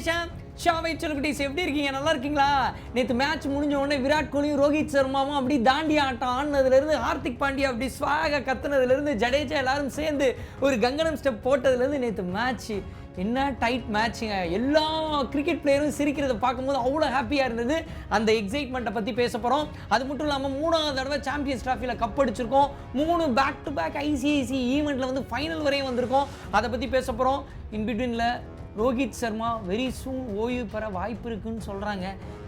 விசேஷம் ஷாவை சொல்லுக்குட்டீஸ் எப்படி இருக்கீங்க? நல்லா இருக்கீங்களா? நேற்று மேட்ச் முடிஞ்ச உடனே விராட் கோலியும் ரோஹித் சர்மாவும் அப்படி தாண்டி ஆட்டம் ஆடினதுலேருந்து ஹார்திக் பாண்டியா அப்படி ஸ்வாக கத்துனதுலேருந்து ஜடேஜா எல்லாரும் சேர்ந்து ஒரு கங்கனம் ஸ்டெப் போட்டதுலேருந்து நேற்று மேட்ச் என்ன டைட் மேட்சுங்க எல்லா கிரிக்கெட் பிளேயரும் சிரிக்கிறத பார்க்கும்போது அவ்வளோ ஹாப்பியாக இருந்தது. அந்த எக்ஸைட்மெண்ட்டை பற்றி பேச போகிறோம் அது மட்டும் இல்லாமல் மூணாவது தடவை சாம்பியன்ஸ் ட்ராஃபியில் கப் அடிச்சிருக்கோம். மூணு பேக் டு பேக் ஐசிஐசி ஈவெண்ட்டில் வந்து ஃபைனல் வரையும் வந்திருக்கோம். அதை பற்றி பேச போகிறோம் இன்பிட்வீனில் ரோஹித் சர்மா வெரி சூன் ஓய்வு பெற வாய்ப்பு இருக்குன்னு சொல்கிறாங்க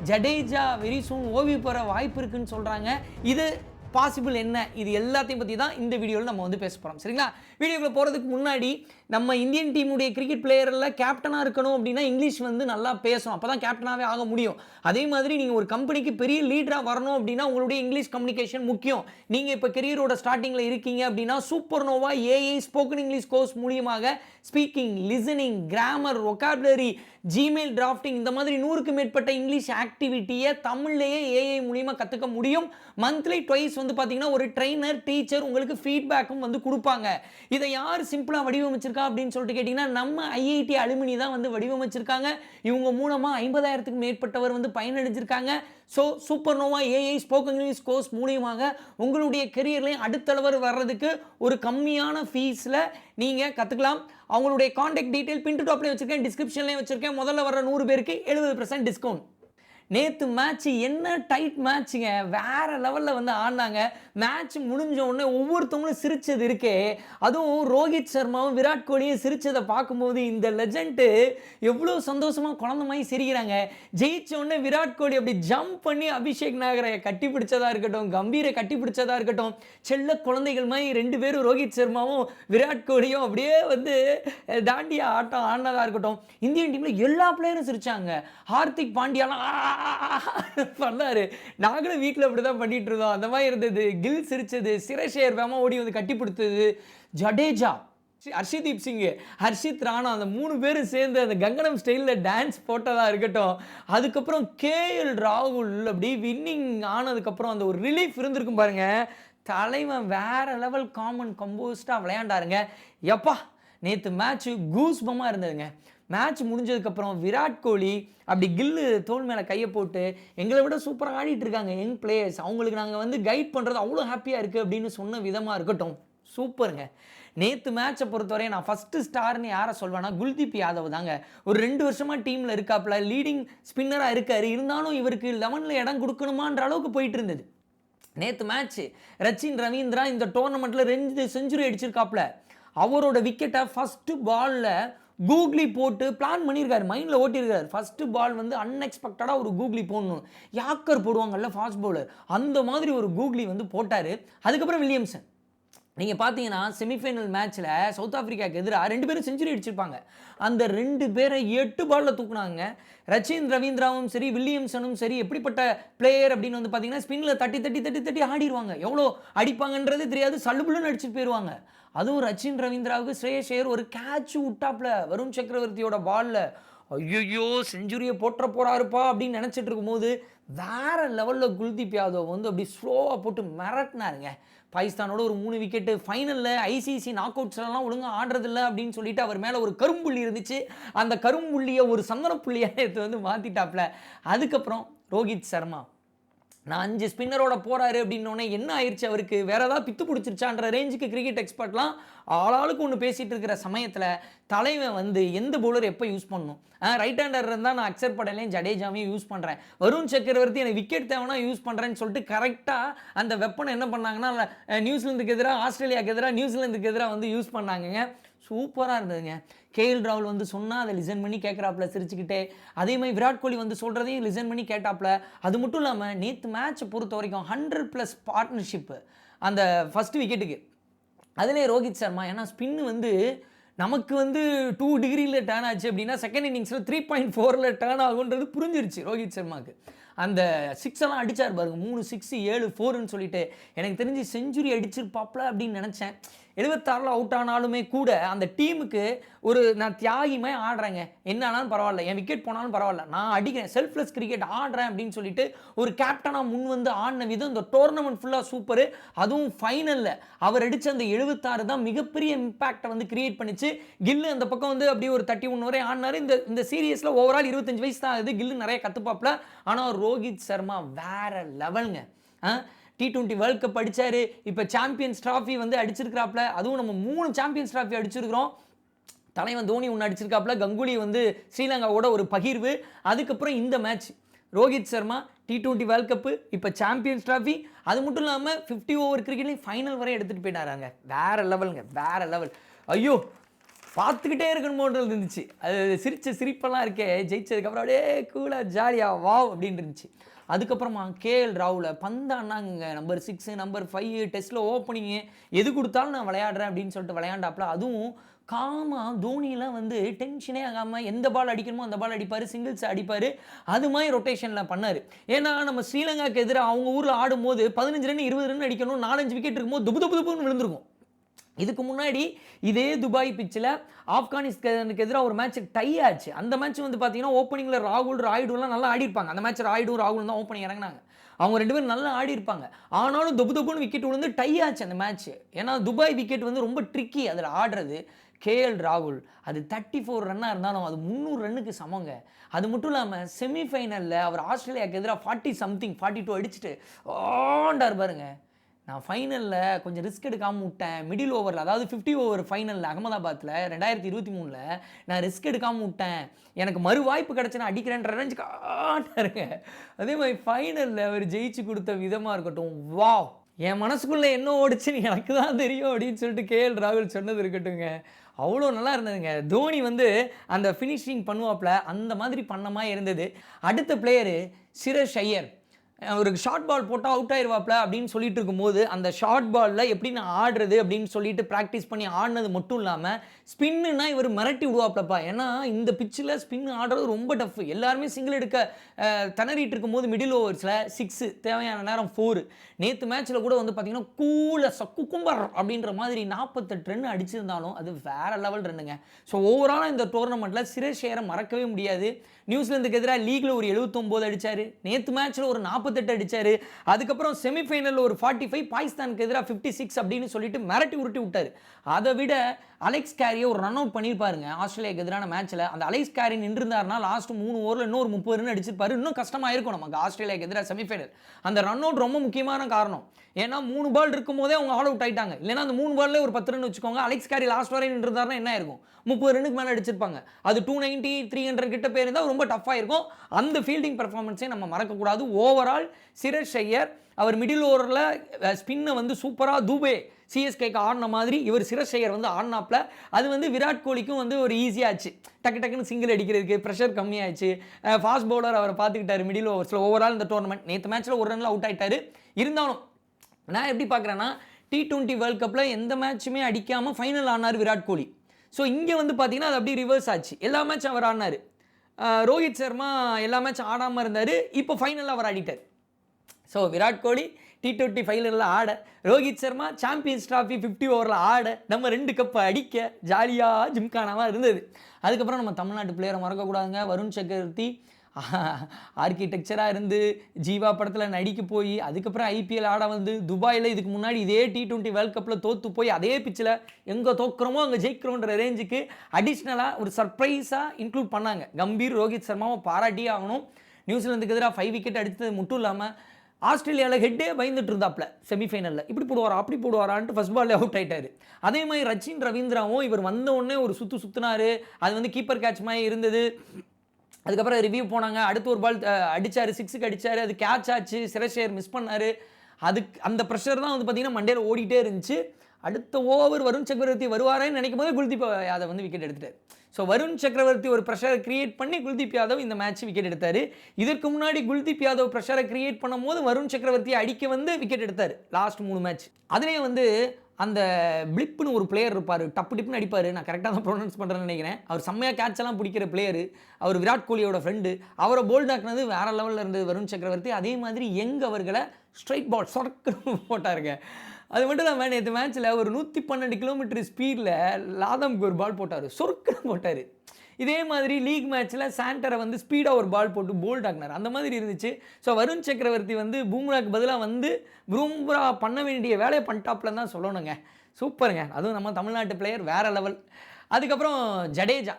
ஜடேஜா வெரி சூன் ஓய்வு பெற வாய்ப்பு இருக்குன்னு சொல்கிறாங்க இது பாசிபிள் என்ன? இது எல்லாத்தையும் பற்றி தான் இந்த வீடியோவில் நம்ம வந்து பேச போகிறோம் சரிங்களா? வீடியோக்குள்ளே போகிறதுக்கு முன்னாடி நம்ம இந்தியன் டீமுடைய கிரிக்கெட் பிளேயரில் கேப்டனாக இருக்கணும் அப்படின்னா இங்கிலீஷ் வந்து நல்லா பேசணும். அப்போ தான் கேப்டனாகவே ஆக முடியும். அதே மாதிரி நீங்கள் ஒரு கம்பெனிக்கு பெரிய லீடராக வரணும் அப்படின்னா உங்களுடைய இங்கிலீஷ் கம்யூனிகேஷன் முக்கியம். நீங்கள் இப்போ கெரியரோட ஸ்டார்டிங்கில் இருக்கீங்க அப்படின்னா super Nova AI spoken English course மூலியமாக speaking listening grammar vocabulary Gmail drafting இந்த மாதிரி நூறுக்கு மேற்பட்ட இங்கிலீஷ் ஆக்டிவிட்டியை தமிழ்லேயே ஏஐ மூலியமாக கற்றுக்க முடியும். மந்த்லி ட்வைஸ் வந்து பார்த்தீங்கன்னா ஒரு ட்ரைனர் டீச்சர் உங்களுக்கு ஃபீட்பேக்கும் வந்து கொடுப்பாங்க. இதை யார் சிம்பிளாக வடிவமைச்சிருக்கா? அப்படின்னு சொல்லிட்டு கேட்டிங்கன்னா நம்ம ஐஐடி அலுமினி தான் வந்து வடிவமைச்சிருக்காங்க. இவங்க மூலமாக ஐம்பதாயிரத்துக்கு மேற்பட்டவர் வந்து பயனடைஞ்சிருக்காங்க. So super Nova AI spoken English course மூலியமாக உங்களுடைய கெரியர்லையும் அடுத்தளவர் வர்றதுக்கு ஒரு கம்மியான ஃபீஸில் நீங்கள் கற்றுக்கலாம் அவங்களுடைய காண்டாக்ட் டீட்டெயில் பின் டு டாப்லேயும் வச்சுருக்கேன் டிஸ்கிரிப்ஷன்லேயும் வச்சுருக்கேன். முதல்ல வர நூறு பேருக்கு எழுபது பர்சன்ட் டிஸ்கவுண்ட் நேற்று மேட்ச் என்ன டைட் மேட்ச்சுங்க வேற லெவலில் வந்து ஆடினாங்க. மேட்ச் முடிஞ்ச உடனே ஒவ்வொருத்தவங்களும் சிரிச்சது இருக்கே. அதுவும் ரோஹித் சர்மாவும் விராட் கோலியும் சிரிச்சதை பார்க்கும்போது இந்த லெஜண்ட்டு எவ்வளோ சந்தோஷமாக குழந்த மாதிரி சிரிக்கிறாங்க. ஜெயிச்ச உடனே விராட் கோலி அப்படி ஜம்ப் பண்ணி அபிஷேக் நாகரை கட்டி பிடிச்சதாக இருக்கட்டும் கம்பீரை கட்டி பிடிச்சதாக இருக்கட்டும் செல்ல குழந்தைகள் மாதிரி ரெண்டு பேரும் ரோஹித் சர்மாவும் விராட் கோலியும் அப்படியே வந்து தாண்டியா ஆட்டம் ஆடினதாக இருக்கட்டும். இந்தியன் டீமில் எல்லா பிளேயரும் சிரிச்சாங்க. ஹார்திக் பாண்டியாலாம் ஆ, பண்ணாரு. நாங்களும் வீட்டில் அப்படி தான் பண்ணிகிட்டு இருந்தோம். அந்த மாதிரி இருந்தது. கில் சிரித்தது சிரஷேர் வேமா ஓடி வந்து கட்டி பிடித்தது ஜடேஜா ஹர்ஷிதீப் சிங்கு ஹர்ஷித் ராணா அந்த மூணு பேரும் சேர்ந்து அந்த கங்கனம் ஸ்டைலில் டான்ஸ் போட்டதாக இருக்கட்டும். அதுக்கப்புறம் கேஎல் ராகுல் அப்படி வின்னிங் ஆனதுக்கப்புறம் அந்த ஒரு ரிலீஃப் இருந்திருக்கும் பாருங்கள் தலைவன் வேற லெவல் காமன் கம்போஸ்டாக விளையாண்டாருங்க. எப்பா நேற்று மேட்ச்சு கூஸ்பமாக இருந்ததுங்க. மேட்ச் முடிஞ்சதுக்கப்புறம் விராட் கோலி அப்படி கில்லு தோல் மேலே கையை போட்டு எங்களை விட சூப்பராக ஆடிட்டு இருக்காங்க யங் பிளேயர்ஸ் அவங்களுக்கு நாங்கள் வந்து கைட் பண்ணுறது அவ்வளோ ஹாப்பியாக இருக்குது அப்படின்னு சொன்ன விதமாக இருக்கட்டும். சூப்பருங்க நேற்று மேட்சை பொறுத்தவரை நான் ஃபஸ்ட்டு ஸ்டார்னு யாரை சொல்வேன்னா குல்தீப் யாதவ் தாங்க. ஒரு ரெண்டு வருஷமாக டீமில் இருக்காப்புல லீடிங் ஸ்பின்னராக இருக்காரு. இருந்தாலும் இவருக்கு லெவனில் இடம் கொடுக்கணுமான்ற அளவுக்கு போயிட்டு இருந்தது. நேற்று மேட்ச்சு ரச்சின் ரவீந்திரா இந்த டோர்னமெண்ட்டில் ரெண்டு செஞ்சுரி அடிச்சிருக்காப்புல. அவரோட விக்கெட்டை ஃபஸ்ட்டு பாலில் கூகுளி போட்டு பிளான் பண்ணியிருக்காரு மைண்டில் ஓட்டியிருக்காரு ஃபஸ்ட்டு பால் வந்து அன்எக்ஸ்பெக்டடாக ஒரு கூகுளி போடணும். யாக்கர் போடுவாங்கல்ல ஃபாஸ்ட் பவுலர் அந்த மாதிரி ஒரு கூகுளி வந்து போட்டார். அதுக்கப்புறம் வில்லியம்சன் நீங்கள் பார்த்தீங்கன்னா செமிஃபைனல் மேட்ச்சில் சவுத் ஆஃப்ரிக்காவுக்கு எதிராக ரெண்டு பேரும் செஞ்சுரி அடிச்சிருப்பாங்க. அந்த ரெண்டு பேரை எட்டு பாலில் தூக்குனாங்க. ரச்சின் ரவீந்திராவும் சரி வில்லியம்சனும் சரி எப்படிப்பட்ட பிளேயர் அப்படின்னு வந்து பார்த்தீங்கன்னா ஸ்பின்னில் தட்டி தட்டி தட்டி தட்டி ஆடிடுவாங்க எவ்வளோ அடிப்பாங்கன்றது தெரியாது. சல்லுபுல்லுன்னு அடிச்சுட்டு போயிடுவாங்க அதுவும் ரச்சின் ரவீந்திராவுக்கு ஸ்ரேயஸ் ஐயர் ஒரு கேட்ச் விட்டாப்ல வருண் சக்கரவர்த்தியோட பாலில் ஐயோ செஞ்சுரியை போட்டுற போறாருப்பா அப்படின்னு நினச்சிட்டு இருக்கும்போது வேறு லெவலில் குல்தீப் யாதவ் வந்து அப்படி ஸ்லோவாக போட்டு மிரட்டினாருங்க. பாகிஸ்தானோட ஒரு மூணு விக்கெட்டு ஃபைனலில் ஐசிசி நாக் அவுட்ஸ்லாம் ஒழுங்காக ஆடுறதில்ல அப்படின்னு சொல்லிட்டு அவர் மேலே ஒரு கரும்புள்ளி இருந்துச்சு. அந்த கரும்புள்ளியை ஒரு சந்தன புள்ளியாக எடுத்து வந்து மாற்றிட்டாப்ல அதுக்கப்புறம் ரோஹித் சர்மா நான் அஞ்சு ஸ்பின்னரோட போகிறாரு அப்படின்னோடனே என்ன ஆயிடுச்சு அவருக்கு? வேற ஏதாவது பித்து பிடிச்சிருச்சான்ற ரேஞ்சுக்கு கிரிக்கெட் எக்ஸ்பர்ட்லாம் ஆளாளுக்கு ஒன்று பேசிகிட்டு இருக்கிற சமயத்தில் தலைவன் வந்து எந்த பவுலர் எப்போ யூஸ் பண்ணணும்? ரைட் ஹேண்டர் இருந்தால் நான் அக்செப்ட் படலையும் ஜடேஜாவையும் யூஸ் பண்ணுறேன் வருண் சக்கரவர்த்தி எனக்கு விக்கெட் தேவைன்னா யூஸ் பண்ணுறேன்னு சொல்லிட்டு கரெக்டாக அந்த வெப்பனை என்ன பண்ணாங்கன்னா நியூசிலாந்துக்கு எதிராக ஆஸ்திரேலியாவுக்கு எதிராக நியூசிலாந்துக்கு எதிராக வந்து யூஸ் பண்ணாங்க சூப்பராக இருந்ததுங்க. கேஎல் ராகுல் வந்து சொன்னால் அதை லிசன் பண்ணி கேட்குறாப்புல சிரிச்சுக்கிட்டே. அதே மாதிரி விராட் கோலி வந்து சொல்கிறதையும் லிசன் பண்ணி கேட்டாப்புல. அது மட்டும் இல்லாமல் நேற்று மேட்சை பொறுத்த வரைக்கும் ஹண்ட்ரட் ப்ளஸ் பார்ட்னர்ஷிப்பு அந்த ஃபஸ்ட்டு விக்கெட்டுக்கு அதிலே ரோஹித் சர்மா ஏன்னா ஸ்பின்னு வந்து நமக்கு வந்து டூ டிகிரியில் டேர்ன் ஆச்சு அப்படின்னா செகண்ட் இன்னிங்ஸில் த்ரீ பாயிண்ட் ஃபோரில் டேர்ன் ஆகுன்றது புரிஞ்சிருச்சு ரோஹித் சர்மாவுக்கு அந்த சிக்ஸ் எல்லாம் அடிச்சார் பாருங்க. மூணு சிக்ஸ் ஏழு ஃபோர்னு சொல்லிட்டு. எனக்கு தெரிஞ்சு செஞ்சுரி அடிச்சிருப்பாப்ல அப்படின்னு நினச்சேன். எழுபத்தாறில் அவுட் ஆனாலுமே கூட அந்த டீமுக்கு ஒரு நான் தியாகிமே ஆடுறேங்க. என்னனாலும் பரவாயில்ல. என் விக்கெட் போனாலும் பரவாயில்ல. நான் அடிக்கிறேன். செல்ஃப்லெஸ் கிரிக்கெட் ஆடுறேன் அப்படின்னு சொல்லிட்டு ஒரு கேப்டனாக முன் வந்து ஆடின விதம் இந்த டோர்னமெண்ட் ஃபுல்லாக சூப்பர் அதுவும் ஃபைனலில் அவர் அடித்த அந்த எழுபத்தாறு தான் மிகப்பெரிய இம்பாக்டை வந்து கிரியேட் பண்ணிச்சு. கில்லு அந்த பக்கம் வந்து அப்படியே ஒரு தேர்ட்டி ஒன் வரை ஆடினாரு. இந்த இந்த சீரியஸில் ஓவரால் இருபத்தஞ்சு வயசு தான் ஆகுது. கில்லு நிறைய கற்றுப்பாப்பில் ஆனால் ரோஹித் சர்மா வேற லெவலுங்க டி டுவெண்ட்டி வேர்ல்ட் கப் அடித்தார் இப்போ சாம்பியன்ஸ் ட்ராஃபி வந்து அடிச்சிருக்கிறாப்ல. அதுவும் நம்ம மூணு சாம்பியன்ஸ் ட்ராஃபி அடிச்சிருக்கிறோம். தலைவன் தோனி ஒன்று அடிச்சிருக்காப்புல கங்குலி வந்து ஸ்ரீலங்காவோட ஒரு பகிர்வு. அதுக்கப்புறம் இந்த match Rohit Sharma T twenty world cup இப்போ சாம்பியன்ஸ் ட்ராஃபி அது மட்டும் இல்லாமல் ஃபிஃப்டி ஓவர் கிரிக்கெட்லையும் ஃபைனல் வரை எடுத்துகிட்டு போயிட்டாராங்க. வேற லெவலுங்க வேற லெவல் ஐயோ பார்த்துக்கிட்டே இருக்கணுமோன்றது இருந்துச்சு. அது சிரிச்ச சிரிப்பெல்லாம் இருக்கே. ஜெயிச்சதுக்கப்புறம் அப்படியே கூலாக ஜாலியாக வாவ் அப்படின்னு இருந்துச்சு. அதுக்கப்புறமா கேஎல் ராகுல பந்தாண்ணாங்க நம்பர் சிக்ஸு நம்பர் ஃபைவ் டெஸ்ட்டில் ஓப்பனிங்கு எது கொடுத்தாலும் நான் விளையாடுறேன் அப்படின்னு சொல்லிட்டு விளையாண்டாப்புல அதுவும் காமா தோனிலாம் வந்து டென்ஷனே ஆகாமல் எந்த பால் அடிக்கணுமோ அந்த பால் அடிப்பார் சிங்கிள்ஸ் அடிப்பார். அது மாதிரி ரொட்டேஷனில் பண்ணார். ஏன்னா நம்ம ஸ்ரீலங்காக்கு எதிராக அவங்க ஊரில் ஆடும்போது பதினஞ்சு ரன் இருபது ரன் அடிக்கணும் நாலஞ்சு விக்கெட் இருக்கும்போது துபு துபு துபுன்னு விழுந்திருக்கும். இதுக்கு முன்னாடி இதே துபாய் பிச்சில் ஆப்கானிஸ்தானுக்கு எதிராக ஒரு மேட்ச் டை ஆச்சு. அந்த மேட்ச் வந்து பார்த்தீங்கன்னா ஓப்பனிங்கில் ராகுல் ராய்டுலாம் நல்லா ஆடிருப்பாங்க அந்த மேட்ச் ராயுடு ராகுல் தான் ஓப்பனிங் இறங்கினாங்க. அவங்க ரெண்டு பேரும் நல்லா ஆடி இருப்பாங்க ஆனாலும் தொப்பு தொப்புன்னு விக்கெட் விழுந்து டை ஆச்சு அந்த மேட்ச் ஏன்னா துபாய் விக்கெட் வந்து ரொம்ப ட்ரிக்கி அதில் ஆடுறது. கேஎல் ராகுல் அது தேர்ட்டி ஃபோர் ரன்னாக இருந்தாலும் அது முந்நூறு ரன்னுக்கு சமங்க. அது மட்டும் இல்லாமல் செமிஃபைனலில் அவர் ஆஸ்திரேலியாவுக்கு எதிராக ஃபார்ட்டி சம்திங் ஃபார்ட்டி டூ அடிச்சுட்டு ஆண்டார் பாருங்க. நான் ஃபைனலில் கொஞ்சம் ரிஸ்க் எடுக்காமல் விட்டேன். மிடில் ஓவரில் அதாவது ஃபிஃப்டி ஓவர் ஃபைனலில் அகமதாபாத்தில் ரெண்டாயிரத்தி இருபத்தி மூணில் நான் ரிஸ்க் எடுக்காமல் விட்டேன். எனக்கு மறு வாய்ப்பு கிடச்சினா அடிக்கிறேன்ற ரேஞ்சு காட்டாருங்க அதே மாதிரி ஃபைனலில் அவர் ஜெயிச்சு கொடுத்த விதமாக இருக்கட்டும் வாவ் என் மனசுக்குள்ளே என்ன ஓடிச்சுன்னு எனக்கு தான் தெரியும் அப்படின்னு சொல்லிட்டு கே எல் ராகுல் சொன்னது இருக்கட்டுங்க அவ்வளோ நல்லா இருந்ததுங்க. தோனி வந்து அந்த ஃபினிஷிங் பண்ணுவாப்புல அந்த மாதிரி பண்ணமாக இருந்தது. அடுத்த பிளேயரு சிரஷ் ஐயர். அவருக்கு ஷார்ட் பால் போட்டால் அவுட் ஆயிடுவாப்ல அப்படின்னு சொல்லிட்டு இருக்கும்போது அந்த ஷார்ட் பாலில் எப்படி நான் ஆடுறது அப்படின்னு சொல்லிட்டு ப்ராக்டிஸ் பண்ணி ஆடினது மட்டும் இல்லாமல் ஸ்பின்னுனா இவர் மிரட்டி விடுவாப்லப்பா. ஏன்னா இந்த பிச்சில் ஸ்பின் ஆடுறது ரொம்ப டஃப் எல்லாருமே சிங்கிள் எடுக்க திணறிட்டு இருக்கும்போது மிடில் ஓவர்ஸில் சிக்ஸு தேவையான நேரம் ஃபோரு நேற்று மேட்ச்சில் கூட வந்து பார்த்தீங்கன்னா கூல சக்குக்கும்பர் அப்படின்ற மாதிரி நாற்பத்தெட்டு ரன் அடிச்சிருந்தாலும் அது வேற லெவல் ரன்னுங்க ஸோ ஓவராலாக இந்த டோர்னமெண்ட்டில் சிரேஷ் ஐயரை மறக்கவே முடியாது. நியூசிலாந்துக்கு எதிராக லீக்ல ஒரு 79 அடிச்சாரு. நேற்று மேட்ச்ல ஒரு நாற்பத்தெட்டு அடிச்சாரு. அதுக்கப்புறம் செமிஃபைனலில் ஒரு ஃபார்ட்டி ஃபைவ் பாகிஸ்தானுக்கு எதிராக ஃபிஃப்டி சிக்ஸ் அப்படின்னு சொல்லிட்டு மிரட்டி உருட்டி விட்டாரு. அதை விட அலெக்ஸ் கேரியை ஒரு ரன் அவுட் பண்ணியிருப்பாருங்க. ஆஸ்திரேலியாவுக்கு எதிரான மேட்ச்ல அந்த அலெக்ஸ் கேரி நின்றுருந்தாருனா லாஸ்ட் மூணு ஓவரில் இன்னொரு முப்பது ரன் அடிச்சிருப்பாரு. இன்னும் கஷ்டமாக இருக்கும் நமக்கு ஆஸ்திரேலியாவுக்கு எதிராக செமிஃபைனல் அந்த ரன் அவுட் ரொம்ப முக்கியமான காரணம். ஏன்னா மூணு பால் இருக்கும் போதே அவங்க ஆல் அவுட் ஆயிட்டாங்க. இல்லைனா அந்த மூணு பால்ல ஒரு பத்து ரன் வச்சுக்கோங்க. அலெக்ஸ் கேரி லாஸ்ட் வரை நின்றுருந்தாருன்னா என்ன இருக்கும் முப்பது ரன்னுக்கு மேலே அடிச்சிருப்பாங்க. அது டூ நைன்ட்டி த்ரீ ஹண்ட்ரட் கிட்ட பேர் இருந்தால் ரொம்ப டஃப்பாக இருக்கும். அந்த ஃபீல்டிங் பெர்ஃபார்மன்ஸையும் நம்ம மறக்கக்கூடாது. ஓவரால் சிரேஷ் ஐயர் அவர் மிடில் ஓவரில் ஸ்பின்னை வந்து சூப்பராக தூபே சிஎஸ்கேக்கு ஆடின மாதிரி இவர் சிரேஷ் ஐயர் வந்து ஆடினாப்பில். அது வந்து விராட் கோலிக்கும் வந்து ஒரு ஈஸியாச்சு டக்கு டக்குன்னு சிங்கிள் அடிக்கிறதுக்கு ப்ரெஷர் கம்மியாச்சு ஃபாஸ்ட் பவுலர் அவரை பார்த்துக்கிட்டாரு மிடில் ஓவர்ஸில் ஓவரால் இந்த டோர்னமெண்ட் நேற்று மேட்ச்சில் ஒரு ரனில் அவுட் ஆகிட்டாரு இருந்தாலும் நான் எப்படி பார்க்குறேன்னா டி டுவெண்ட்டி வேர்ல்ட் கப்பில் எந்த மேட்சுமே அடிக்காமல் ஃபைனல் ஆனார் விராட் கோலி. ஸோ இங்கே வந்து பார்த்தீங்கன்னா அது அப்படியே ரிவர்ஸ் ஆச்சு. எல்லா மேட்சும் அவர் ஆனார் ரோஹித் சர்மா எல்லா மேட்சும் ஆடாமல் இருந்தார். இப்போ ஃபைனலில் அவர் ஆடிட்டார். So Virat Kohli T twenty ஃபைனலில் ஆட Rohit Sharma champions trophy fifty ஓவரில் ஆட நம்ம ரெண்டு கப்பை அடிக்க ஜாலியாக ஜிம்கானாவாக இருந்தது. அதுக்கப்புறம் நம்ம தமிழ்நாட்டு பிளேயரை மறக்கக்கூடாதுங்க. வருண் சக்கரவர்த்தி ஆர்கிடெக்சராக இருந்து ஜீவா படத்தில் நடிக்க போய் அதுக்கப்புறம் ஐபிஎல் ஆட வந்து துபாயில் இதுக்கு முன்னாடி இதே டி டுவெண்ட்டி வேர்ல்ட் கப்பில் தோற்று போய் அதே பிச்சில் எங்கே தோக்குறோமோ அங்கே ஜெயிக்கிறோன்ற ரேஞ்சுக்கு அடிஷ்னலாக ஒரு சர்ப்ரைஸாக இன்க்ளூட் பண்ணாங்க. கம்பீர் ரோஹித் சர்மாவை பாராட்டியே ஆகணும். நியூசிலாந்துக்கு எதிராக ஃபைவ் விக்கெட் அடித்தது மட்டும் இல்லாமல் ஆஸ்திரேலியாவில் ஹெட்டே பயந்துட்டு இருந்தாப்ல செமிஃபைனலில் இப்படி போடுவாரா அப்படி போடுவாரான்ட்டு ஃபர்ஸ்ட் பால்ல அவுட் ஆகிட்டாரு அதே மாதிரி ரச்சின் ரவீந்திராவும் இவர் வந்த உடனே ஒரு சுற்று சுத்துனாரு. அது வந்து கீப்பர் கேட்ச் மாதிரி இருந்தது. அதுக்கப்புறம் ரிவ்யூ போனாங்க. அடுத்து ஒரு பால் அடித்தார் சிக்ஸுக்கு அடித்தார் அது கேட்ச் ஆச்சு. சிரஷேர் மிஸ் பண்ணார். அதுக்கு அந்த ப்ரெஷர் தான் வந்து பார்த்திங்கன்னா மண்டேல ஓடிட்டே இருந்துச்சு. அடுத்த ஓவர் வருண் சக்கரவர்த்தி வருவாரேன்னு நினைக்கும் போது குல்தீப் யாதவ் வந்து விக்கெட் எடுத்துட்டார். ஸோ வருண் சக்கரவர்த்தி ஒரு ப்ரெஷரை கிரியேட் பண்ணி குல்தீப் யாதவ் இந்த மேட்ச் விக்கெட் எடுத்தார். இதற்கு முன்னாடி குல்தீப் யாதவ் ப்ரெஷரை கிரியேட் பண்ணும் போது வருண் சக்கரவர்த்தி அடிக்க வந்து விக்கெட் எடுத்தார். லாஸ்ட் மூணு மேட்ச் அதுலேயே வந்து அந்த பிளிப்புன்னு ஒரு பிளேயர் இருப்பார். டப்பு டிப்புன்னு அடிப்பார். நான் கரெக்டாக தான் ப்ரொனவுன்ஸ் பண்ணுறேன்னு நினைக்கிறேன். அவர் செம்மையாக கேட்செல்லாம் பிடிக்கிற பிளேயர் அவர் விராட் கோலியோட ஃப்ரெண்டு அவரை போல்ட் ஆக்குனது வேறு லெவலில் இருந்தது வருண் சக்கரவர்த்தி. அதே மாதிரி யங் அவர்களை ஸ்ட்ரைட் பால் சொடக்கு போட்டாருங்க. அது மட்டும் இல்லாமல் நேற்று மேட்ச்சில் ஒரு நூற்றி பன்னெண்டு கிலோமீட்டர் ஸ்பீடில் லாதம்க்கு ஒரு பால் போட்டார். சொருக்குன்னு போட்டார். இதே மாதிரி லீக் மேட்ச்சில் சாண்டரை வந்து ஸ்பீடாக ஒரு பால் போட்டு போல்ட் ஆகினார் அந்த மாதிரி இருந்துச்சு. ஸோ வருண் சக்கரவர்த்தி வந்து பூம்ராக்கு பதிலாக வந்து பூம்ரா பண்ண வேண்டிய வேலையை பண்ணிட்டாப்லன்னு தான் சொல்லணுங்க. சூப்பருங்க. அதுவும் நம்ம தமிழ்நாட்டு பிளேயர் வேறு லெவல் அதுக்கப்புறம் ஜடேஜா.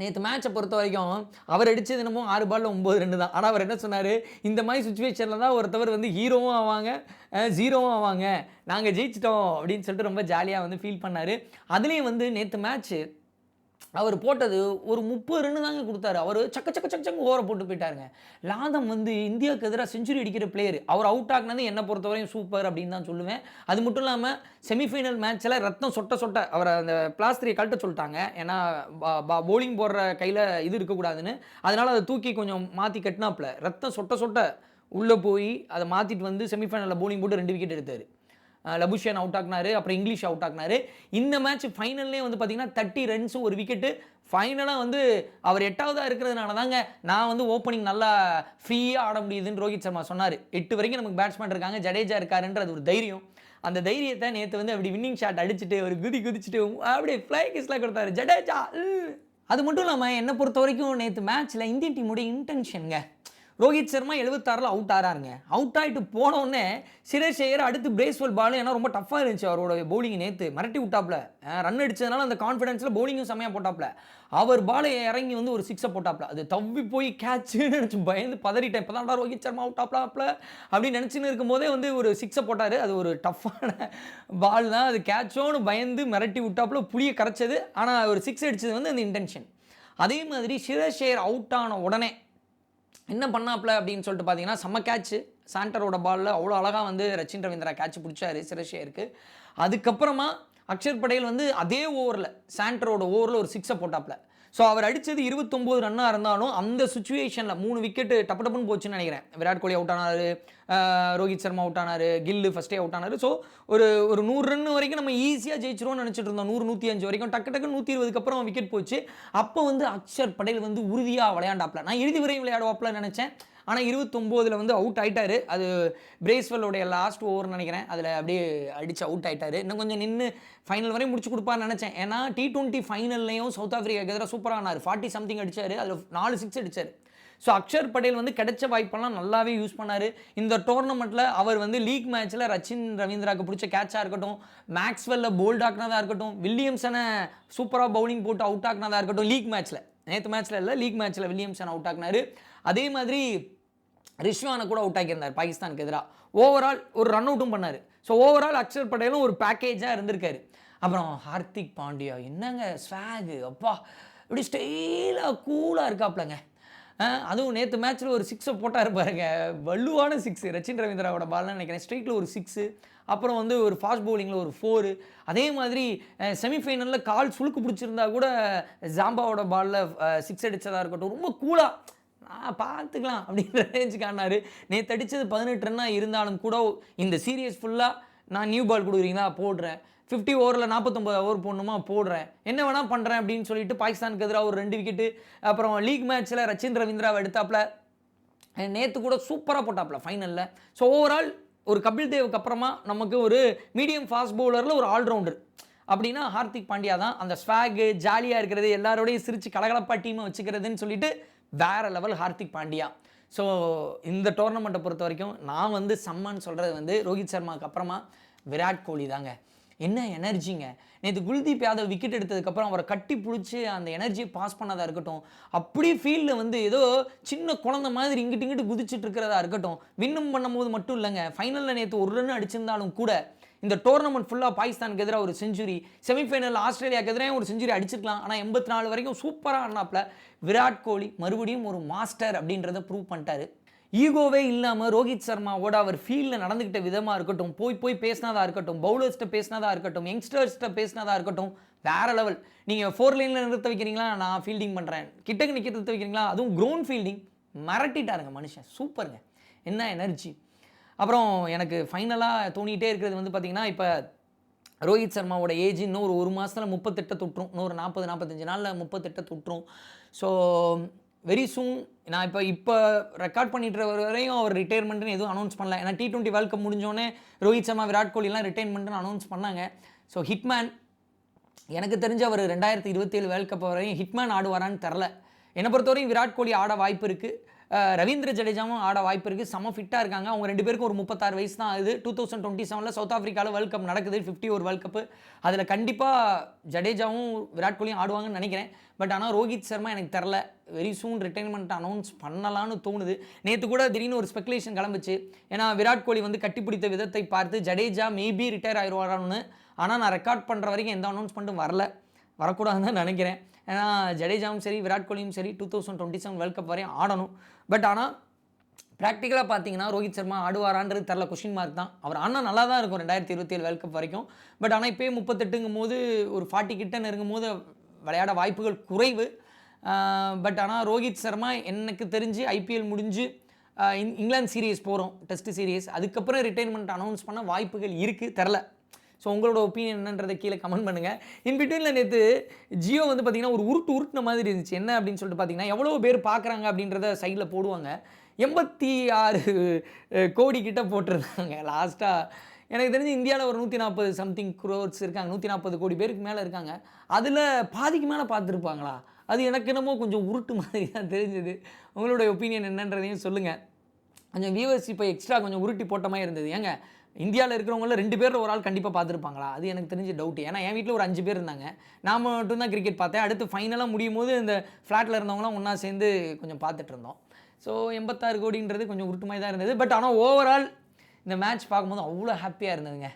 நேற்று மேட்சை பொறுத்த வரைக்கும் அவர் அடித்தது என்னமோ ஆறு பாலில் ஒம்பது ரெண்டு தான். ஆனால் அவர் என்ன சொன்னார்? இந்த மாதிரி சுச்சுவேஷனில் தான் ஒருத்தவர் வந்து ஹீரோவும் ஆவாங்க ஜீரோவும் ஆவாங்க. நாங்கள் ஜெயிச்சிட்டோம் அப்படின்னு சொல்லிட்டு ரொம்ப ஜாலியாக வந்து ஃபீல் பண்ணார். அதுலேயும் வந்து நேற்று மேட்ச்சு அவர் போட்டது ஒரு முப்பது ரன்னு தாங்க கொடுத்தாரு. அவர் சக்க சக்க சக்க சக்க ஓவரை போட்டு போயிட்டாருங்க. லாதம் வந்து இந்தியாவுக்கு எதிராக செஞ்சுரி அடிக்கிற பிளேயர் அவர் அவுட் ஆகினது என்னை பொறுத்தவரையும் சூப்பர் அப்படின்னு தான் சொல்லுவேன். அது மட்டும் இல்லாமல் செமிஃபைனல் மேட்ச்சில் ரத்தம் சொட்ட சொட்ட அவரை அந்த பிளாஸ்திரியை கழட்ட சொல்லிட்டாங்க. ஏன்னா பவுலிங் போடுற கையில் இது இருக்கக்கூடாதுன்னு. அதனால் அதை தூக்கி கொஞ்சம் மாற்றி கட்டினாப்புல. ரத்தம் சொட்ட சொட்ட உள்ளே போய் அதை மாற்றிட்டு வந்து செமிஃபைனலில் போலிங் போட்டு ரெண்டு விக்கெட் எடுத்தார். லபுஷியன் அவுட் ஆகினாரு அப்புறம் இங்கிலீஷ் அவுட் ஆகினாரு இந்த மேட்ச் ஃபைனல்லே வந்து பார்த்தீங்கன்னா தேர்ட்டி ரன்ஸும் ஒரு விக்கெட்டு ஃபைனலாக வந்து அவர் எட்டாவதாக இருக்கிறதுனால தாங்க நான் வந்து ஓப்பனிங் நல்லா ஃப்ரீயாக ஆட முடியுதுன்னு ரோஹித் சர்மா சொன்னார். எட்டு வரைக்கும் நமக்கு பேட்ஸ்மேன் இருக்காங்க ஜடேஜா இருக்காருன்றது ஒரு தைரியம். அந்த தைரியத்தை நேற்று வந்து அப்படி வின்னிங் ஷாட் அடிச்சுட்டு ஒரு குதி குதிச்சுட்டு அப்படியே ஃப்ளை கிஸ்லாம் கொடுத்தாரு. ஜடேஜா! அது மட்டும் இல்லாமல் என்னை பொறுத்த வரைக்கும் நேற்று மேட்ச்சில் இந்தியன் டீமுடைய இன்டென்ஷனுங்க ரோஹித் சர்மா எழுபத்தாறில் அவுட் ஆறாருங்க. அவுட் ஆகிட்டு போனோடனே சிரேஷ் ஐயர் அடுத்து பிரேஸ்வல் பாலு ஏன்னா ரொம்ப டஃப்பாக இருந்துச்சு அவரோட பவுலிங் நேற்று மிரட்டி விட்டாப்ல ரன் அடித்ததுனால அந்த கான்ஃபிடன்ஸில் பவுலிங்கும் செம்மையாக போட்டாப்ல அவர் பாலை இறங்கி வந்து ஒரு சிக்ஸை போட்டாப்ல அது தவ்வி போய் கேட்சுன்னு நினச்சி பயந்து பதறிட்டேன். இப்போ தான் ரோஹித் சர்மா அவுட் ஆப்லாப்ல அப்படின்னு நினச்சின்னு இருக்கும்போதே வந்து ஒரு சிக்ஸை போட்டார். அது ஒரு டஃப்பான பால் தான். அது கேட்சோன்னு பயந்து மிரட்டி விட்டாப்புல புளியை கரைச்சது. ஆனால் ஒரு சிக்ஸ் அடித்தது வந்து அந்த இன்டென்ஷன் அதே மாதிரி சிரேஷ் ஐயர் அவுட் ஆன உடனே என்ன பண்ணாப்ல அப்படின்னு சொல்லிட்டு பார்த்தீங்கன்னா செம்ம கேட்ச்சு சாண்டரோட பாலில் அவ்வளோ அழகாக வந்து ரச்சின் ரவீந்திரா கேட்ச் பிடிச்சாரு சிரஷேருக்கு அதுக்கப்புறமா அக்ஷர் படேல் வந்து அதே ஓவரில் சாண்டரோட ஓவரில் ஒரு சிக்ஸை போட்டாப்ல ஸோ அவர் அடித்தது இருபத்தொம்போது ரன்னாக இருந்தாலும் அந்த சுச்சுவேஷனில் மூணு விக்கெட்டு டப்பு டப்புன்னு போச்சுன்னு நினைக்கிறேன். விராட் கோலி அவுட் ஆனார் ரோஹித் சர்மா அவுட் ஆனார் கில்லு ஃபஸ்ட்டே அவுட் ஆனார். ஸோ ஒரு ஒரு நூறு ரன் வரைக்கும் நம்ம ஈஸியாக ஜெயிச்சிருவோம்னு நினச்சிட்டு இருந்தோம். நூறு நூற்றி அஞ்சு வரைக்கும் டக்கு டக்கு நூற்றி இருபதுக்கு அப்புறம் விக்கெட் போச்சு. அப்போ வந்து அக்ஷர் படேல் வந்து உறுதியாக விளையாண்டாப்ல. நான் இறுதி வரையும் விளையாடுவாப்ல நினச்சேன். ஆனால் இருபத்தொம்போதில் வந்து அவுட் ஆகிட்டாரு அது பிரேஸ்வெல்லோடைய லாஸ்ட் ஓவர் நினைக்கிறேன். அதில் அப்படியே அடித்து அவுட் ஆகிட்டார் இன்னும் கொஞ்சம் நின்று ஃபைனல் வரையும் முடிச்சு கொடுப்பான்னு நினச்சேன். ஏன்னா டி டுவெண்ட்டி ஃபைனல்லையும் சவுத் ஆஃப்ரிக்காவுக்கு எதிராக சூப்பராக ஆனார். ஃபார்ட்டி சம்திங் அடித்தார் அதில் நாலு சிக்ஸ் அடிச்சார். ஸோ அக்ஷர் படேல் வந்து கிடைச்ச வாய்ப்பெல்லாம் நல்லாவே யூஸ் பண்ணார். இந்த டோர்னமெண்ட்டில் அவர் வந்து லீக் மேட்ச்சில் ரச்சின் ரவீந்திராக்கு பிடிச்ச கேட்சாக இருக்கட்டும் மேக்ஸ்வெல்ல போல்ட் ஆக்குனதாக இருக்கட்டும் வில்லியம்சனை சூப்பராக பவுலிங் போட்டு அவுட் ஆக்குனதாக இருக்கட்டும் லீக் மேட்ச்சில் நேற்று மேட்ச்சில் இல்லை லீக் மேட்ச்சில் வில்லியம்சன் அவுட் ஆக்குனாரு. அதே மாதிரி ரிஷ்வானை கூட அவுட் ஆக்கியிருந்தார் பாகிஸ்தானுக்கு எதிராக ஓவரால் ஒரு ரன் அவுட்டும் பண்ணார். ஸோ ஓவரால் அக்ஷர் பட்டேலும் ஒரு பேக்கேஜாக இருந்திருக்காரு. அப்புறம் ஹார்திக் பாண்டியா என்னங்க ஸ்வாகு அப்பா இப்படி ஸ்டைலாக கூலாக இருக்காப்லங்க. அதுவும் நேற்று மேட்ச்சில் ஒரு சிக்ஸை போட்டார் பாருங்க. வலுவான சிக்ஸ் ரச்சின் ரவீந்திராவோட பால்னு நினைக்கிறேன். ஸ்ட்ரைட்டில் ஒரு சிக்ஸு அப்புறம் வந்து ஒரு ஃபாஸ்ட் பவுலிங்கில் ஒரு ஃபோரு அதே மாதிரி செமிஃபைனலில் கால் சுழுக்கு பிடிச்சிருந்தா கூட ஜாம்பாவோட பாலில் சிக்ஸ் அடித்ததாக இருக்கட்டும். ரொம்ப கூலாக பார்த்துக்கலாம் அப்படின்ற ரேஞ்சுக்கு ஆனார். நேற்று அடித்தது பதினெட்டு ரன்னாக இருந்தாலும் கூட இந்த சீரியஸ் ஃபுல்லாக நான் நியூ பால் கொடுக்குறீங்களா? போடுறேன். ஃபிஃப்டி ஓவரில் நாற்பத்தொம்பது ஓவர் போடணுமா? போடுறேன். என்ன வேணால் பண்ணுறேன் அப்படின்னு சொல்லிட்டு பாகிஸ்தானுக்கு எதிராக ஒரு ரெண்டு விக்கெட்டு அப்புறம் லீக் மேட்ச்சில் ரச்சின் ரவீந்திராவை எடுத்தாப்புல நேற்று கூட சூப்பராக போட்டாப்புல ஃபைனலில் ஸோ ஓவரால் ஒரு கபில் தேவுக்கு அப்புறமா நமக்கு ஒரு மீடியம் ஃபாஸ்ட் பவுலரில் ஒரு ஆல்ரவுண்டர் அப்படின்னா ஹார்திக் பாண்டியா தான். அந்த ஸ்வாகு ஜாலியாக இருக்கிறது எல்லாரோடையும் சிரித்து கலகலப்பாக டீமை வச்சுக்கிறதுன்னு சொல்லிட்டு வேற லெவல் ஹார்திக் பாண்டியா. ஸோ இந்த டோர்னமெண்ட்டை பொறுத்த வரைக்கும் நான் வந்து சம்மன் சொல்கிறது வந்து ரோஹித் சர்மாவுக்கு அப்புறமா விராட் கோலி தாங்க. என்ன எனர்ஜிங்க நேற்று குல்தீப் யாதவ் விக்கெட் எடுத்ததுக்கப்புறம் அவரை கட்டி பிடிச்சி அந்த எனர்ஜியை பாஸ் பண்ணதா இருக்கட்டும் அப்படியே ஃபீல்டில் வந்து ஏதோ சின்ன குழந்தை மாதிரி இங்கிட்டு இங்கிட்டு குதிச்சுட்டு இருக்கிறதா இருக்கட்டும் வின்னும் பண்ணும்போது மட்டும் இல்லைங்க. ஃபைனலில் நேற்று ஒரு ரன் அடிச்சிருந்தாலும் கூட இந்த டோர்னமெண்ட் ஃபுல்லாக பாகிஸ்தானுக்கு எதிராக ஒரு செஞ்சுரி செமிஃபைனல் ஆஸ்திரேலியாவுக்கு எதிராக ஒரு செஞ்சுரி அடிச்சிருக்கலாம். ஆனால் எண்பத்தி நாலு வரைக்கும் சூப்பராக ஆனாப்பில் விராட் கோலி மறுபடியும் ஒரு மாஸ்டர் அப்படின்றத ப்ரூவ் பண்ணிட்டாரு. ஈகோவே இல்லாமல் ரோஹித் சர்மாவோட அவர் ஃபீல்டில் நடந்துக்கிட்ட விதமாக இருக்கட்டும் போய் போய் பேசினதாக இருக்கட்டும் பவுலர்ஸ்கிட்ட பேசினதாக இருக்கட்டும் யங்ஸ்டர்ஸ்கிட்ட பேசினதாக இருக்கட்டும் வேற லெவல் நீங்கள் ஃபோர் லைனில் நிறுத்த வைக்கிறீங்களா? நான் ஃபீல்டிங் பண்ணுறேன் கிட்டக்கு நிற்க நிறுத்த வைக்கிறீங்களா? அதுவும் க்ரௌண்ட் ஃபீல்டிங் மிரட்டிட்டாருங்க மனுஷன். சூப்பருங்க என்ன எனர்ஜி அப்புறம் எனக்கு ஃபைனலாக தோணிகிட்டே இருக்கிறது வந்து பார்த்திங்கன்னா இப்போ ரோஹித் சர்மாவோட ஏஜ் இன்னும் ஒரு ஒரு மாதத்தில் முப்பத்தெட்டை தொற்றும் இன்னொரு நாற்பது நாற்பத்தஞ்சு நாளில் முப்பத்தெட்டை தொற்றும். ஸோ வெரி சூன் நான் இப்போ இப்போ ரெக்கார்ட் பண்ணிட்டு வரையும் அவர் ரிட்டையர்மெண்ட்னு எதுவும் அனௌன்ஸ் பண்ணல. ஏன்னா டி டுவெண்ட்டி வேர்ல்ட் கப் முடிஞ்சோடனே ரோஹித் சர்மா விராட் கோலிலாம் ரிட்டைர்மெண்ட்னு அனௌன்ஸ் பண்ணாங்க. ஸோ ஹிட்மேன் எனக்கு தெரிஞ்ச அவர் ரெண்டாயிரத்தி இருபத்தேழு வேர்ல்ட் கப் வரையும் ஹிட்மேன் ஆடுவாரான்னு தெரில. என்னை பொறுத்தவரையும் விராட் கோலி ஆட வாய்ப்பு இருக்குது ரவீந்திர ஜடேஜாவும் ஆட வாய்ப்பு இருக்குது செம ஃபிட்டாக இருக்காங்க. அவங்க ரெண்டு பேருக்கும் ஒரு முப்பத்தாறு வயசு தான் ஆகுது. டூ தௌசண்ட் டுவெண்ட்டி செவனில் சவுத் ஆஃப்ரிக்காவில் வேர்ல்ட் கப் நடக்குது. ஃபிஃப்டி ஒரு வேர்ல்ட் கப்பு அதில் கண்டிப்பாக ஜடேஜாவும் விராட் கோலியும் ஆடுவாங்கன்னு நினைக்கிறேன். பட் ஆனால் ரோஹித் சர்மா எனக்கு தெரில. வெரி சூன் ரிட்டைர்மெண்ட் அனௌன்ஸ் பண்ணலான்னு தோணுது. நேற்று கூட திடீர்னு ஒரு ஸ்பெகுலேஷன் கிளம்பிச்சு. ஏன்னா விராட் கோலி வந்து கட்டிப்பிடித்த விதத்தை பார்த்து ஜடேஜா மேபி ரிட்டையர் ஆயிடுவாரான்னு ஆனால் நான் ரெக்கார்ட் பண்ணுற வரைக்கும் எந்த அனௌன்ஸ்மெண்ட்டும் வரல. வரக்கூடாதுன்னு தான் நினைக்கிறேன். ஏன்னா ஜடேஜாவும் சரி விராட் கோலியும் சரி two thousand twenty seven world cup வரையும் ஆடணும். பட் ஆனால் ப்ராக்டிக்கலாக பார்த்தீங்கன்னா ரோஹித் சர்மா ஆடுவாரான்றது தெரில கொஷின் மார்க் தான். அவர் ஆனால் நல்லா தான் இருக்கும் ரெண்டாயிரத்தி இருபத்தி ஏழு வேர்ல்ட் கப் வரைக்கும். பட் ஆனால் இப்போயே முப்பத்தெட்டுங்கும் போது ஒரு ஃபார்ட்டி கிட்ட நெருங்கும் போது விளையாட வாய்ப்புகள் குறைவு. பட் ஆனால் ரோஹித் சர்மா எனக்கு தெரிஞ்சு ஐபிஎல் முடிஞ்சு இங்- இங்கிலாந்து சீரியஸ் போகிறோம் டெஸ்ட் சீரியஸ் அதுக்கப்புறம் ரிட்டைர்மெண்ட் அனௌன்ஸ் பண்ண வாய்ப்புகள் இருக்குது தெரில ஸோ உங்களோட ஒப்பீனியன் என்னன்றதை கீழே கமெண்ட் பண்ணுங்கள் இன் பிட்வீனில் நேற்று ஜியோ வந்து பார்த்திங்கன்னா ஒரு உருட்டு உருட்டுன மாதிரி இருந்துச்சு. என்ன அப்படின்னு சொல்லிட்டு பார்த்தீங்கன்னா எவ்வளோ பேர் பார்க்குறாங்க அப்படின்றத சைடில் போடுவாங்க. எண்பத்தி ஆறு கோடி கிட்ட போட்டிருந்தாங்க. லாஸ்ட்டாக எனக்கு தெரிஞ்சு இந்தியாவில் ஒரு நூற்றி நாற்பது சம்திங் குரோர்ஸ் இருக்காங்க. நூற்றி நாற்பது கோடி பேருக்கு மேலே இருக்காங்க. அதில் பாதிக்கு மேலே பார்த்துருப்பாங்களா அது எனக்கு என்னமோ கொஞ்சம் உருட்டு மாதிரி தான் தெரிஞ்சது. உங்களுடைய ஒப்பீனியன் என்னன்றதையும் சொல்லுங்கள் கொஞ்சம் வியூவர்ஸ் இப்போ எக்ஸ்ட்ரா கொஞ்சம் உருட்டி போட்ட மாதிரி இருந்தது. ஏங்க இந்தியாவில் இருக்கிறவங்கள ரெண்டு பேரில் ஒரு ஆள் கண்டிப்பாக பார்த்துருப்பாங்களா? அது எனக்கு தெரிஞ்ச டவுட் ஏன்னா என் வீட்டில் ஒரு அஞ்சு பேர் இருந்தாங்க. நான் மட்டும்தான் கிரிக்கெட் பார்த்தேன். அடுத்து ஃபைனலாக முடியும் போது இந்த ஃப்ளாட்டில் இருந்தவங்களாம் ஒன்றா சேர்ந்து கொஞ்சம் பார்த்துட்டு இருந்தோம். ஸோ எண்பத்தாறு கோடின்றது கொஞ்சம் உருட்டுமாய் தான் இருந்தது. பட் ஆனால் ஓவரால் இந்த மேட்ச் பார்க்கும்போது அவ்வளோ ஹாப்பியாக இருந்ததுங்க.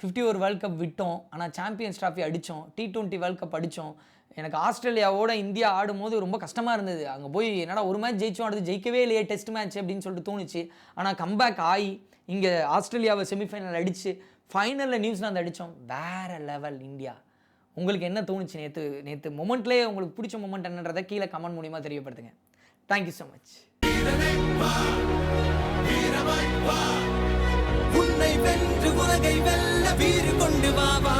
ஃபிஃப்டி ஒரு வேர்ல்ட் கப் விட்டோம். ஆனால் சாம்பியன்ஸ் ட்ராஃபி அடித்தோம் டி டுவெண்ட்டி வேர்ல்ட் கப் அடித்தோம் எனக்கு ஆஸ்திரேலியாவோட இந்தியா ஆடும்போது ரொம்ப கஷ்டமாக இருந்தது. அங்கே போய் என்னடா ஒரு மேட்ச் ஜெயிச்சோம் அடுத்து ஜெயிக்கவே இல்லையே டெஸ்ட் மேட்ச் அப்படின்னு சொல்லிட்டு தோணுச்சு. ஆனால் கம்பேக் ஆகி இங்கே ஆஸ்திரேலியாவை செமிஃபைனல் அடித்து ஃபைனலில் நியூசிலாந்து அடித்தோம் வேற லெவல் இந்தியா. உங்களுக்கு என்ன தோணுச்சு நேற்று நேற்று மொமெண்ட்லேயே உங்களுக்கு பிடிச்ச மொமெண்ட் என்னன்றதை கீழே கமெண்ட் மூலியமாக தெரியப்படுத்துங்க. தேங்க்யூ ஸோ மச் உன்னை வென்று உலகை வெல்ல வீறு கொண்டு வாவா